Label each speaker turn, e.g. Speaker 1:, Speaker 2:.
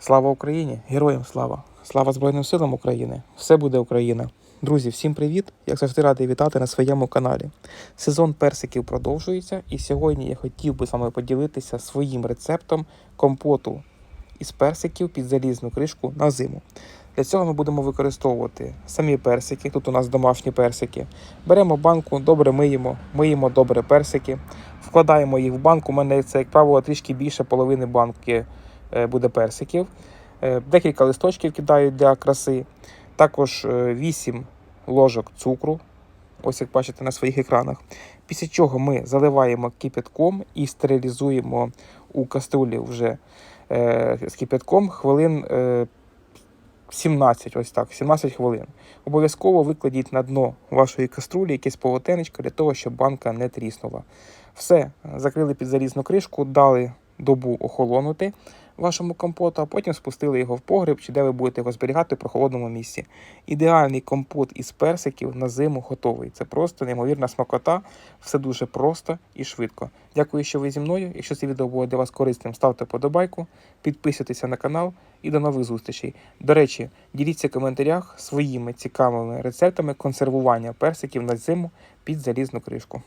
Speaker 1: Слава Україні! Героям слава! Слава Збройним силам України! Все буде Україна! Друзі, всім привіт! Як завжди радий вітати на своєму каналі. Сезон персиків продовжується, і сьогодні я хотів би з вами поділитися своїм рецептом компоту із персиків під залізну кришку на зиму. Для цього ми будемо використовувати самі персики. Тут у нас домашні персики. Беремо банку, добре миємо, миємо добре персики, вкладаємо їх в банку. У мене це, як правило, трішки більше половини банки буде персиків. Е, Декілька листочків кидають для краси. Також 8 ложок цукру. Ось як бачите на своїх екранах. Після чого ми заливаємо кипятком і стерилізуємо у каструлі вже е, з кипятком хвилин е, 17, ось так, 17 хвилин. Обов'язково викладіть на дно вашої каструлі якесь полотенечко для того, щоб банка не тріснула. Все, закрили під залізну кришку, дали добу охолонути вашому компоту, а потім спустили його в погреб, чи де ви будете його зберігати в прохолодному місці. Ідеальний компот із персиків на зиму готовий. Це просто неймовірна смакота, все дуже просто і швидко. Дякую, що ви зі мною. Якщо це відео було для вас корисним, ставте подобайку, підписуйтеся на канал і до нових зустрічей. До речі, діліться в коментарях своїми цікавими рецептами консервування персиків на зиму під залізну кришку.